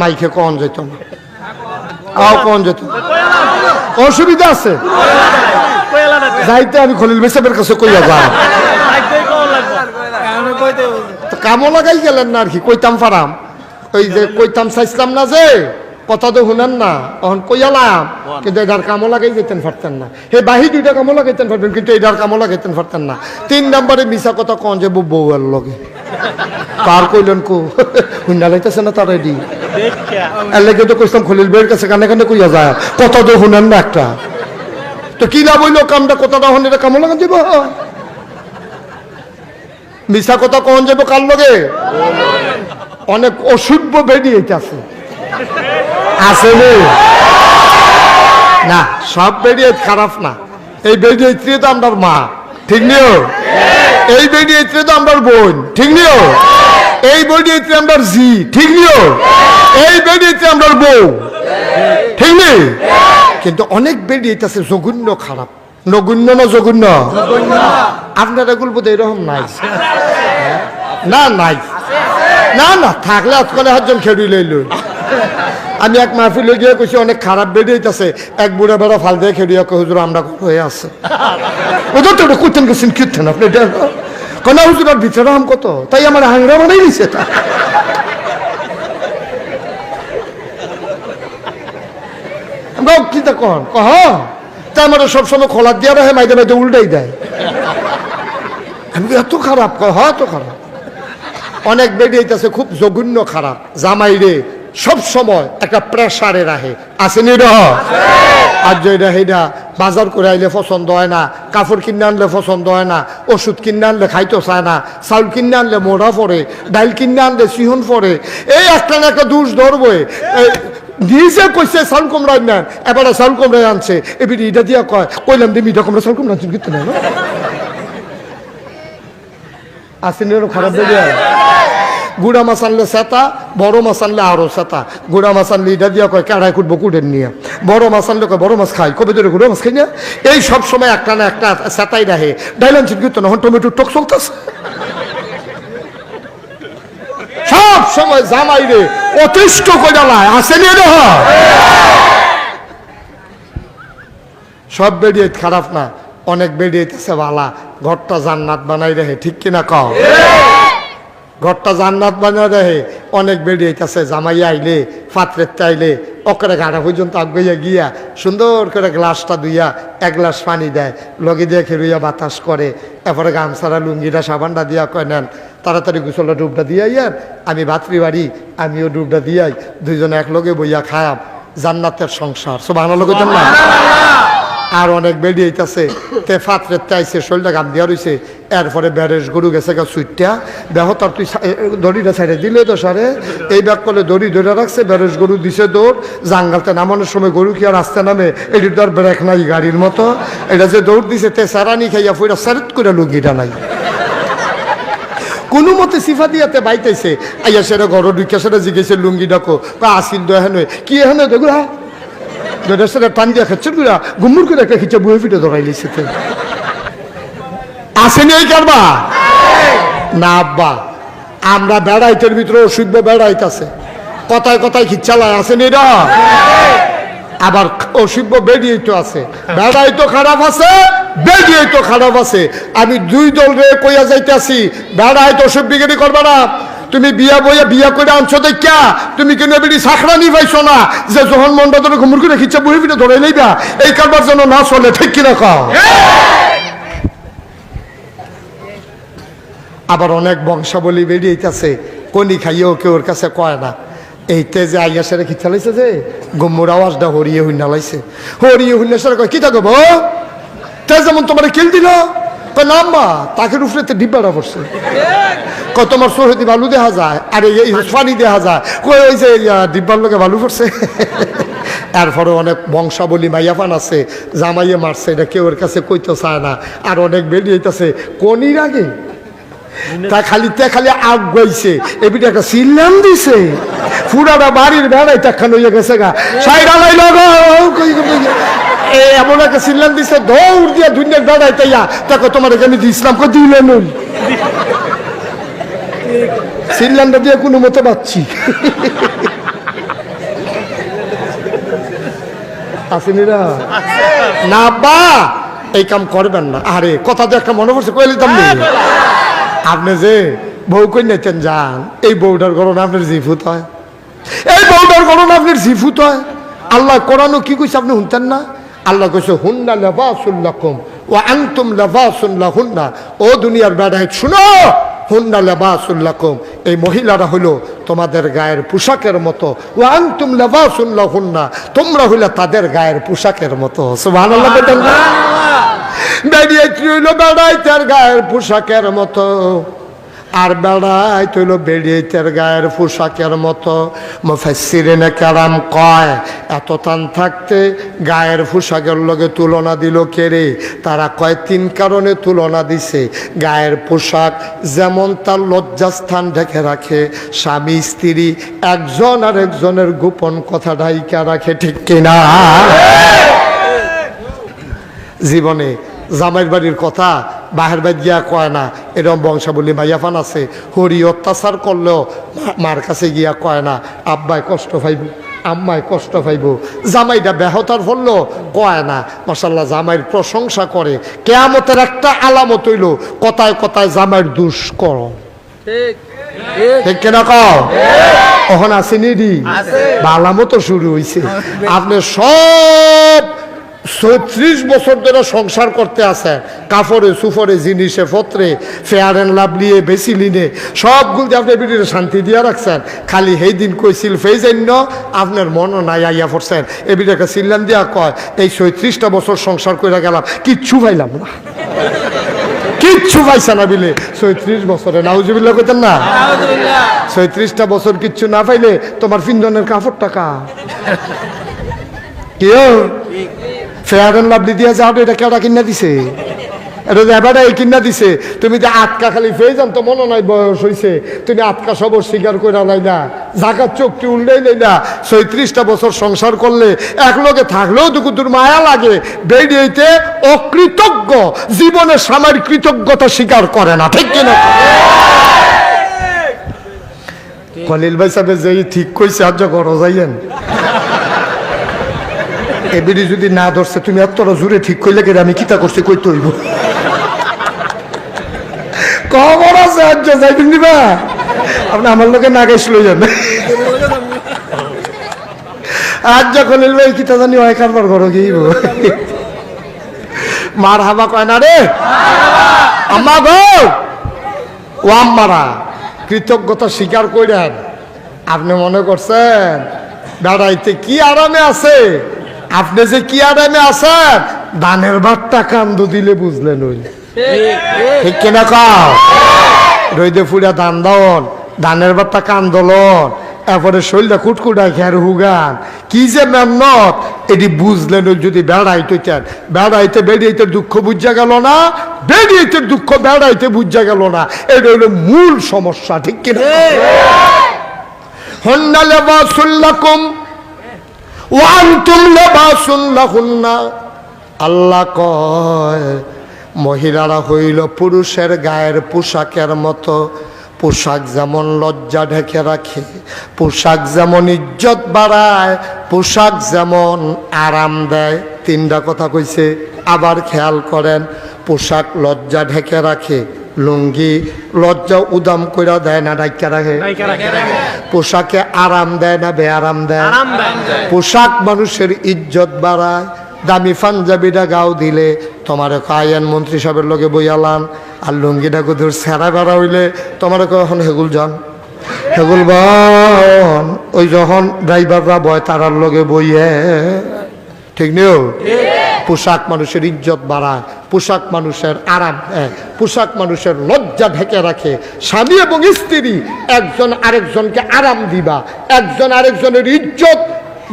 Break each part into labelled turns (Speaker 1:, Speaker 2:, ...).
Speaker 1: মাইকে কন যেত না? আও কন যেত। অসুবিধা আছে। যাইতে আমি খলিল বেসাবের কাছে কইয়া যা তো কামও লাগাই গেলেন না আর কি, কইতাম পারাম ওই যে কইতাম চাইছিলাম না যে, কথা তো শুনেন না তখন কইয়ালাম, কিন্তু এটার কামও লাগাই যেতেন পারতেন না। হে বাহি দুইটা কামও লাগাইতেন পারবেন কিন্তু এটার কামও লাগাইতেন পারতেন না। তিন নম্বরে মিশা কথা কন যে বউয়ের লগে। কার কইলেন কো? হুন্ডা লাইতেছে না তার রেডি? এর তো কইতাম খলিল বের কাছে কানে কানে কইয়া যায়। কথা তো শুনেন না একটা। তো কি লাভ হইল কামটা? কথাটা হন এটা কামও লাগান দিব মিশা কথা কখন যাব কার লগে? অনেক অসভ্য বেরিয়ে আছে। আছে না? সব বেরিয়ে খারাপ না। এই বেরিয়ে তো আমার মা। ঠিক নিও? এই বেরিয়ে তো আমার বোন। ঠিক নিও? এই বেরিয়ে আমার জি ঠিক নিও এই বেরিয়ে আমার বউ। ঠিক নেই কিন্তু অনেক বেডি আছে জঘন্য খারাপ। নগুণ্য না জঘন্য? আপনার এগুলো বোধ এরকম নাই। হ্যাঁ? না নাই। না না থাকলে আজকালে হাতজন খেড়ি লইল। আমি এক মাহফিলে গিয়ে কইছি অনেক খারাপ বেরিয়েছে এক বুড়া বেড়া ফাল দিয়ে খেড়িয়া হুজুর আমরা হয়ে আছে? ওদের তো কুতেন গেছেন কীর্তন আপনি এটা কেন হুজুর আর ভিতরে আম কত? তাই আমার হাংরা বানাই দিছে তা আমরা কি তা কন কহ, তা আমার সবসময় খোলা দিয়া রাখে, মাইদে মাইদে উল্টাই দেয়। আমি এত খারাপ কয় হ্যাঁ এত খারাপ। অনেক বেরিয়েছে খুব জঘন্য খারাপ জামাই রে সব সময় একটা প্রেসারে রাখে। আসেনি রহ আর যেটা সেইটা বাজার করে আইলে পছন্দ হয় না, কাপড় কিনে আনলে পছন্দ হয় না, ওষুধ কিনে আনলে খাইতে চায় না, চাউল কিনে আনলে মোড়া পড়ে, ডাইল কিনে আনলে সিহন পড়ে, এই একটা না একটা দুষ ধরবে। নিজে কইছে চাউল কুমড়াই নেন এবারে চাউল কুমড়াই আনছে এবিটি এটা দিয়া কয়, কইলাম দিবি এটা কুমড়া চাউল কুমড়া আনছেন কিন্তু না? আসেনি খারাপ বেরিয়ে। গুড়া মাছ আনলে সেতা, বড় মাছ আনলে আরও সেতা। গুড়া মাছ আনলে এটা দিয়া কয় কাড়াই কুটবো কুটের নিয়ে। বড় মাছ আনলে কয় বড় মাছ খাই, কবে ধরে গুড়া মাছ খাই না? এই সব সময় একটা না একটা সেতাই রাখে ডাইলান চিন্তিত না টমেটো টক চলতেছে সব সময় জামাই রে, অতিষ্ঠ করে লাই আসেনি রে সব বেরিয়ে খারাপ না, অনেক বেরিয়েছে বালা। ঘরটা জান্নাত বানাই রেহে, ঠিক কিনা কও? ঘরটা জান্নাত বানাই রেহে অনেক বেড়ে বেরিয়েছে জামাই আইলে পাত্রের চাইলে ওকরে গাড়া পর্যন্ত আগে গিয়া সুন্দর করে গ্লাসটা দুইয়া এক গ্লাস পানি দেয়। লগে দিয়ে খেলুইয়া বাতাস করে। এরপরে গামছাড়া লুঙ্গিটা, সাবানটা দিয়া কয়, নেন, তাড়াতাড়ি গুছলটা ডুবটা দিয়ে ইয়ার আমি ভাতৃ বাড়ি, আমিও ডুবটা দিয়াই দুইজনে এক লগে বইয়া খায়াম। জান্নাতের সংসার। সব লোক না? আর অনেক বেরিয়ে আইতাছে তে ফাতরে চাইছে শরীরটা গাম দিয়া রইছে। এরপরে ব্যারেজ গরু গেছে গা সুইটটা। দেহ তার তুই দড়িটা ছাইড়ে দিলে তো সারে। এই ব্যাগ করলে দড়ি ধরে রাখছে, ব্যারেজ গরু দিছে দৌড়। জাঙ্গালতে নামানোর সময় গরু কি আর আসতে নামে? এটির তো আর ব্রেক নাই গাড়ির মতো। এটা যে দৌড় দিছে, তে সারানি খাইয়া ফুইরা সারেত করে লুঙ্গিটা নাই। কোনো মতে সিফা দিয়াতে বাইতেছে। আইয়া সেটা ঘর ঢুকে সেটা জিজ্ঞেসে, লুঙ্গি ডাকো? বা, আসিল দহেন কি হেন দেখো হ্যাঁ। যেটা সেটা টান দিয়া খাচ্ছে গুড়া গুমুর করে একটা খিচে বুয়ে ফিটে ধরাই লিছে আসেনি এই কারবা না আব্বা আমরা বেড়াইতের ভিতরে অসুবিধা বেড়াইতেছে কথায় কথায় খিচ্ছালায় আসেনি রা আবার অসুব্য বেরিয়ে তো আছে বেড়াই তো খারাপ আছে বেরিয়ে তো খারাপ আছে আমি দুই দল রে কইয়া যাইতাছি বেড়াই তো অসুখ বিক্রি করবে না তুমি বিয়া বইয়া বিয়া করে আনছো দেখা তুমি কেন বেরি সাকরানি পাইছো না? যে যখন মনটা ধরে ঘুমুর করে খিচ্ছে বই ফিরে ধরে লইবা, এই কারবার যেন না চলে, ঠিক কিনা কও? আবার অনেক বংশাবলী বেরিয়েছে কনি খাইয়েও কেউ ওর কাছে কয় না। এইতে যে আইয়া সেরে খিচ্ছা লাইছে যে, গম্মুর আওয়াজটা হরিয়ে হুন্না লাইছে। হরিয়ে হুন্না সেরে কয়, কি থাকো বো তে যেমন তোমার কিল দিল কয় নাম্বা তাকে তো ডিব্বাটা পড়ছে। কয়, তোমার সরহদি বালু দেখা যায়, আর এই পানি দেখা যায়। কই ওই যে ডিব্বার লোকে বালু পড়ছে। এরপরে অনেক বংশাবলী মাইয়াপান আছে, জামাইয়ে মারছে, এটা কেউ ওর কাছে কইতে চায় না। আর অনেক বেরিয়েছে কনির আগে? তা খালি, তে খালি আগ গইছে এবিটা একটা সিল্লাম দিছে। ফুরাটা বাড়ির বেড়াই টাকা হয়ে গেছে গা। সাইডা লাই লগো এমন একটা সিল্লান দিছে দৌড় দিয়ে দুনিয়ার বেড়াই তাইয়া দেখো তোমার আমি ইসলাম করে দিলে নই। সিল্লানটা দিয়ে কোনো মতো পাচ্ছি। আসেনিরা? না বা এই কাম করবেন না। আরে কথা তো একটা মনে করছে কইলে তাম হ্যাঁ, আপনি যে বউ কইনাতেন যান এই বউটার গরণ আপনার জিফুত হয়। এই বউটার গরণ আপনার জিফুত হয়। আল্লাহ কোরআনও কি কইছে আপনি শুনতেন না? আল্লাহ কইছে হুন্না লেবাসুল্লাকুম ও আনতুম লেবাসুল্লাহ হুন্না ও দুনিয়ার বেড়ায় শুনো হুন্না লেবাসুল্লাকুম এই মহিলারা হইল তোমাদের গায়ের পোশাকের মতো। ও আনতুম লেবাসুল্লাহ হুন্না তোমরা হইলে তাদের গায়ের পোশাকের মতো। না? বেরিয়ে হইল বেড়াইতের গায়ের পোশাকের মতো? আর বেড়াই তৈল বেরিয়েতের গায়ের পোশাকের মতো। মুফাসসিরিনে কেরাম কয় এত টান থাকতে গায়ের পোশাকের লগে তুলনা দিল কেড়ে তারা কয় তিন কারণে তুলনা দিছে। গায়ের পোশাক যেমন তার লজ্জাস্থান ঢেকে রাখে। স্বামী স্ত্রী একজন আর একজনের গোপন কথা ঢাইকা রাখে ঠিক কিনা জীবনে জামাইর বাড়ির কথা বাহের বাড়ি গিয়া কয় না এরকম বংশাবলী মাইয়াফান আছে হরি অত্যাচার করলেও মার কাছে গিয়া কয় না আব্বাই কষ্ট পাইব আম্মায় কষ্ট পাইব। জামাইটা ব্যাহতার ফললো কয় না মাসাল্লাহ জামাইয়ের প্রশংসা করে কেয়ামতের একটা আলামত হইল কথায় কথায় জামাইয়ের দুষ কর
Speaker 2: ঠিক।
Speaker 1: ঠিক কিনা কও? ওখান আসেনি রি? বালামতো শুরু হইছে। আপনি সব ছত্রিশ বছর ধরে সংসার করতে আছে। কাপড়ে সুফরে, জিনিসে পত্রে ফেয়ার অ্যান্ড লাভলিয়ে বেশি লিনে সবগুলো দিয়ে আপনি বিটির শান্তি দিয়া রাখছেন। খালি সেই দিন কইছিল ফেই জন্য আপনার মনও নাই আইয়া পড়ছেন। এ বিটাকে সিল্লাম দিয়া কয়, এই ছত্রিশটা বছর সংসার করে গেলাম, কিচ্ছু পাইলাম না। কিচ্ছু পাইছে না বিলে। ছয়ত্রিশ বছরে নাউজুবিল্লা কইতেন না? ছয়ত্রিশটা বছর কিচ্ছু না পাইলে তোমার পিন্দনের কাপড় টাকা কেউ ফেয়ার অ্যান্ড লাভলি দিয়া যাও এটা কেউটা কিনা দিছে? এটা যে এবারে কিনা দিছে। তুমি যে আটকা খালি ফেয়ে যান তো মনে নাই বয়স হইছে। তুমি আটকা সব স্বীকার করে লাইলা। জাগার চোখটি উল্লেই লাইলা। ছয়ত্রিশটা বছর সংসার করলে এক লোকে থাকলেও দুকুতুর মায়া লাগে। বেরিয়েতে অকৃতজ্ঞ। জীবনের সামার কৃতজ্ঞতা স্বীকার করে না। ঠিক কিনা? খলিল ভাই সাহেব যে ঠিক কইছে আজ করো যাইয়েন এবিডি যদি না ধরছে, তুমি এতটা জোরে ঠিক কইলে গেলে আমি কিতা করছি? কইতে হইব? খবর আছে, আজ যাইবেন দিবা আপনি আমার লোকে না গেছিল যান। আজ যখন ভাই, কিতা জানি হয়, কারবার করো গিয়েব মার হাবা কয় না রে? আম্মা গো! ও আম্মারা, কৃতজ্ঞতা স্বীকার করেন আপনি মনে করছেন, বেড়াইতে কি আরামে আছে? আপনি যে কি আরামে আছেন? দানের ভাতটা কান্দ দিলে বুঝলেন ওই। ঠিক কিনা কাও? রইদে ফুড়া দান দাওন ধানের ভাতটা কান্দলন এরপরে শরীরটা কুটকুটাই খেয়ার হুগান। কি যে মেহনত? এটি বুঝলেন ওই যদি বেড়াইতে চান। বেড়াইতে বেরিয়েতে দুঃখ বুঝা গেল না? বেরিয়েতে দুঃখ বেড়াইতে বুঝা গেল না। এটা হলো মূল সমস্যা ঠিক কিনা হন্না আল্লাহ কয়, মহিলারা হইল পুরুষের গায়ের পোশাকের মতো। পোশাক যেমন লজ্জা ঢেকে রাখে, পোশাক যেমন ইজ্জত বাড়ায়, পোশাক যেমন আরাম দেয়। তিনটা কথা কইছে, আবার খেয়াল করেন, পোশাক লজ্জা ঢেকে রাখে। লুঙ্গি লজ্জা উদাম কইরা দেয় না ডাইকা রাখে। পোশাকে আরাম দেয় না বেআরাম দেয়। পোশাক মানুষের ইজ্জত বাড়ায়। দামি পাঞ্জাবিটা গাও দিলে তোমার আইন মন্ত্রী সাহেবের লগে বইয়ালান আর লুঙ্গিটা কুদুর সেরা বেড়া হইলে তোমার এখন হেগুল যান। হেগুল বন। ওই যখন ড্রাইভাররা বয় তারার লগে বইয়ে ঠিক নিও পোশাক মানুষের ইজ্জত বাড়ায়, পোশাক মানুষের আরাম দেয়, পোশাক মানুষের লজ্জা ঢেকে রাখে। স্বামী এবং স্ত্রী, একজন আরেকজনকে আরাম দিবা, একজন আরেকজনের ইজ্জত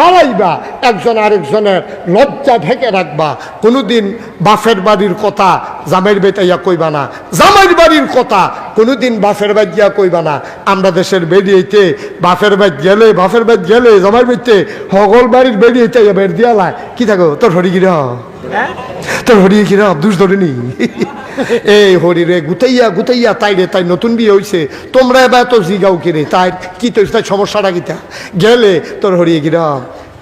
Speaker 1: বাড়াইবা একজন আরেকজনের লজ্জা ঢেকে রাখবা। কোনোদিন বাফের বাড়ির কথা জামাইর বেতাইয়া কইবা না। জামাইর বাড়ির কথা কোনোদিন বাফের বাড়ি গিয়া কইবা না। আমরা দেশের বেরিয়েতে বাফের বাড়ি গেলে বাফের বাড়ি গেলে জামাইর বাড়িতে হগল বাড়ির বেরিয়েতে বের দিয়ালায় কি থাকো তোর হরিগিরা তোর হরিয়ে কিরা দুষ ধরেনি এই হরিরে গুতাইয়া গুতাইয়া তাই রে, তাই নতুন বিয়ে হইছে। তোমরা এবার তো জিগাও কিরে, তাই কি তো সমস্যাটা কিতা? গেলে তোর হরিয়ে কিরা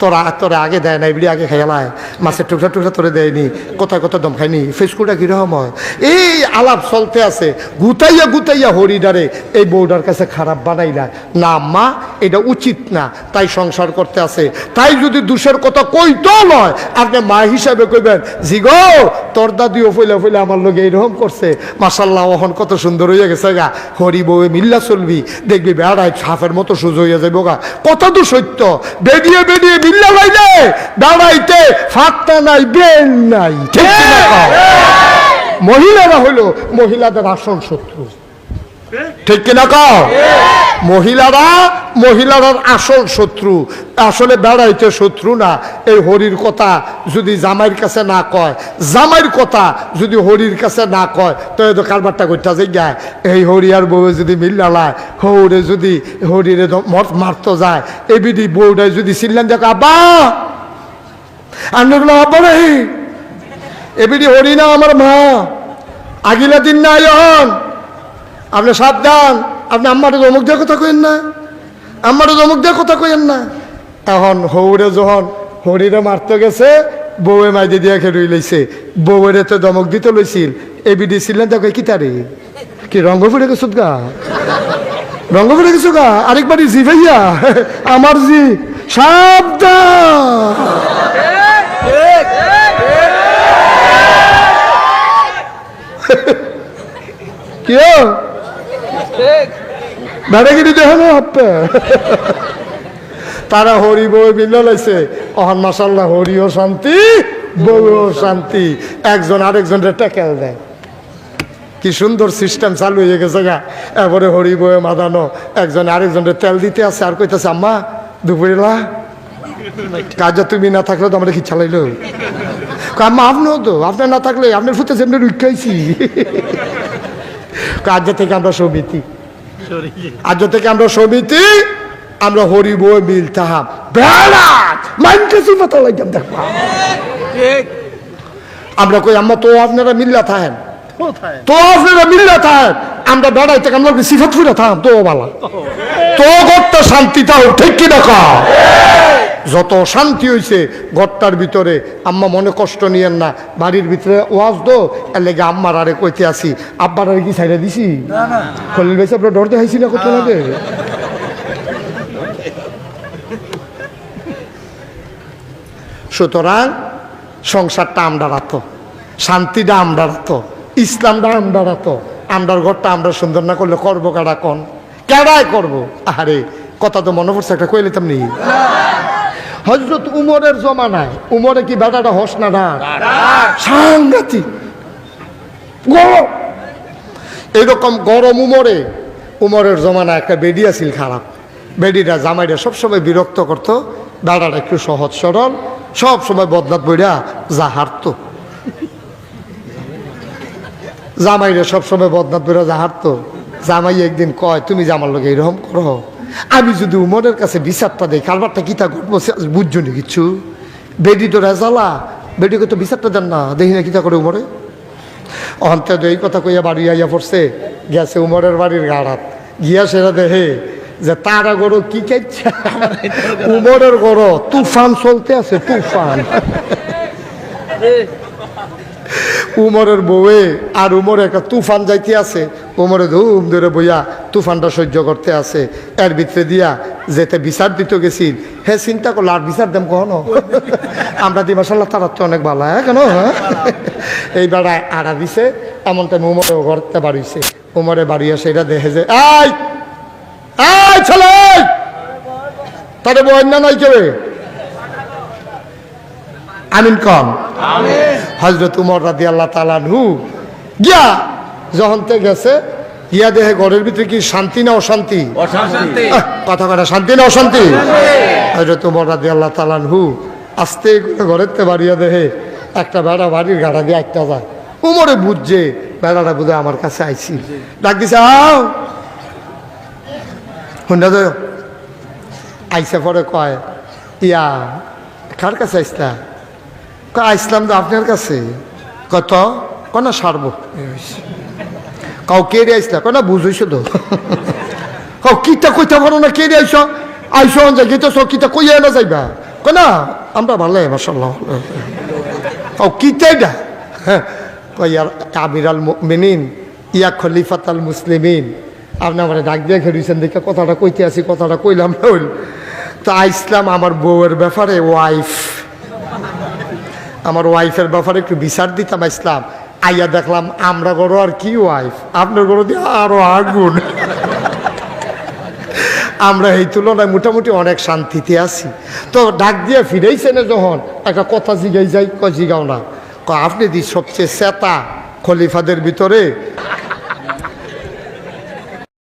Speaker 1: তোরা তোরা আগে দেয় না এবিডি আগে খেলায় মাছের টুকরা টুকরা তোরে দেয়নি, কোথায় কোথায় দম খায়নি ফেসকুটা কীরকম হয়? এই আলাপ চলতে আছে, গুতাইয়া গুতাইয়া হরিডারে এই বউডার কাছে খারাপ বানাইলা না, মা, এটা উচিত না, তাই সংসার করতে আছে। তাই যদি দুষের কথা কইতো নয় আপনি মা হিসাবে কইবেন, জি গো, তোর দাদিও ফইলে ফইলে আমার লোক এইরকম করছে। মাসাল্লাহ ওহন কত সুন্দর হইয়া গেছে গা। হরি বউয়ে মিল্লা চলবি, দেখবি বেড়ায় ছাপের মতো সুযোগ হইয়া যাইব গা। কত তো সত্য? বেরিয়ে বেরিয়ে মিল্লা লাইলে দাঁড়াইতে ফাঁকটা নাই বেন নাই। ঠিক মহিলারা হলো মহিলাদের আসল শত্রু। ঠিক কিনা কও? মহিলারা মহিলার আসল শত্রু। আসলে বেড়াইতে শত্রু না। এই হরির কথা যদি জামাইয়ের কাছে না কয়, জামাইয়ের কথা যদি হরির কাছে না কয়, তো তো কারবারটা করতে যাই গায়। এই হরি আর বউ যদি মিল্লালায় হৌরে যদি হরিরে দ- মর- যায় এবিডি বউটাই যদি চিল্লান দেখো আব্বা আন্নগুলো আব্বা এবিডি হরি না আমার মা। আগিলা দিন না আপনি সাবধান, আপনি আম্মারে অমুক দিয়ে কথা কইেন না, আম্মারে অমুক দিয়ে কথা কইেন না এখন হৌরে যখন হরিরে মারতে গেছে, বউয়ে মাইদি দিয়ে খেয়ে লইছে বউয়েরে তো দমক দিতে লইছিল এবিডি ছিলেন দেখো কি তারে? কি রঙ্গ ফুটে গেছো গা রঙ্গ ফুটে গেছো গা আরেকবারই জি ভাইয়া, আমার জি, সাবধান। কি বেড়াগিরি দেখো না হাপ্পে। তারা হরি বউ মিলে লাইছে। অহন মাসাল্লাহ হরিও শান্তি, বউও শান্তি। একজন আরেকজনের টেকেল দেয়। কি সুন্দর সিস্টেম চালু হয়ে গেছে গা। এরপরে হরি বয়ে মাদানো, একজন আরেকজনের তেল দিতে আছে, আর কইতেছে, আম্মা, দুপুরেলা কাজে তুমি না থাকলে তো আমরা কি চালাইলো? আম্মা, আপনিও তো, আপনার না থাকলে, আপনার ফুটে যেমনি রুখাইছি আজ থেকে আমরা সমিতি। আজ থেকে আমরা সমিতি আমরা হরি বই মিলতাম বেড়াত মাইনকে সিফাত লাইতাম দেখবা আমরা কই আম্মা তো আপনারা মিল্লা থাকেন তো আপনারা মিল্লা থাকেন আমরা বেড়াই থেকে আমরা সিফাত ফুটে থাম তো বালা তো গড়টা শান্তি তাও ঠিক কি দেখা যত শান্তি হইছে ঘরটার ভিতরে আম্মা মনে কষ্ট নিয়েন না বাড়ির ভিতরে ওয়াজ দো এর লেগে আম্মার আরে কইতে আসি আব্বার আরে কি ছাইড়া দিছি? খলিল ভাই আপনার ডর দেখাইছি না কত লাগে? সুতরাং সংসারটা আমরা রাখতো শান্তিটা আমরা রাখতো ইসলামটা আমরা রাখতো আমরার ঘরটা আমরা সুন্দর না করলে করব কারা কন? কেডাই করব? আরে কথা তো মনে পড়ছে একটা কইলে তেমনি হজরত উমরের জমানায় উমরে কি বেটাটা হস না না সাংঘাতিক। গরম। এরকম গরম উমরে উমরের জমানায় একটা বেডি আছিল খারাপ। বেডিটা জামাইটা সবসময় বিরক্ত করতো বেড়াটা একটু সহজ সরল সব সময় বদলাত বইরা যা হারতো। জামাইরে সবসময় বদনাথ বেরো যা হারতো। জামাই একদিন কয় তুমি যে আমার লোক এরকম করো? আমি যদি উমরের কাছে বিচারটা দেই কারবারটা কি তা ঘটবো বুঝছ নি কিচ্ছু বেডি তো রেজালা বেডিকে তো বিচারটা দেন না দেখি না কিতা করে উমরে। অন্তে এই কথা কইয়া বাড়ি আইয়া পড়ছে গেছে উমরের বাড়ির গাড়াত। গিয়া সেরা দেহে যে তারা গরো কি খাইছে উমরের গরো তুফান চলতে আছে তুফান। উমরের বউয়ে আর উমরে একটা তুফান যাইতে আছে। উমরে ধুম ধরে বইয়া তুফানটা সহ্য করতে আছে। এর ভিতরে দিয়া যেতে বিচার দিতে গেছিল হে, চিন্তা করল আর বিচার দেম কখনো? আমরা দি মাসাল্লাহ তারা তো অনেক ভালো হ্যাঁ কেন? হ্যাঁ? এই বেড়ায় আড়া দিছে এমন টাইম উমরে ঘরতে বাড়িছে উমরে বাড়িয়া সেটা দেখে যে আই আই ছেলে! তাদের বন্যা নাই কেউ আমিন কম। হজরত উমর রাদি আল্লাহ তালানহু গিয়া যখনতে গেছে গিয়া দেহে ঘরের ভিতরে কি শান্তি না অশান্তি? কথা কথা শান্তি না অশান্তি? হজরত উমর রাদি আল্লাহ তালানহু আস্তে করে ঘরের তে বাড়িয়া দেহে একটা বেড়া বাড়ির গাড়া দিয়ে একটা যায়। উমরে বুঝছে বেড়াটা বুঝে আমার কাছে আইছি। ডাক দিছে আও! হুন্ডা আইসা পরে কয় ইয়া কার কাছে আইসলা? কয় আইসলাম তো আপনার কাছে। কত? কনা সারব? কাউ কে রে আইসলা কনা বুঝইছ তো। কাউ কিতা কইতে পারো না, কে রে আইস? আইস যে গীত কিতা কইয়া না যাইবা? কয় না, আমরা ভালো মাসাল্লাহ ও কিতাইডা হ্যাঁ কই আর আমির আল মিনিন ইয়া খলিফাত আল মুসলিমিন। আপনি আমার ডাক দিয়ে খেয়েছেন দেখে কথাটা কইতে আছি কথাটা কইলাম না তো আইসলাম আমার বউয়ের ব্যাপারে ওয়াইফ আমার ওয়াইফের ব্যাপারে একটু বিচার দিতাম ইসলাম। আইয়া দেখলাম, আমরা গরো আর কি ওয়াইফ আপনার গরো দিয়ে আরও আগুন। আমরা এই তুলনায় মোটামুটি অনেক শান্তিতে আছি। তো ডাক দিয়ে ফিরেইছে না যখন, একটা কথা জিগাই যাই ক জিগাও না। আপনি দি সবচেয়ে সেতা খলিফাদের ভিতরে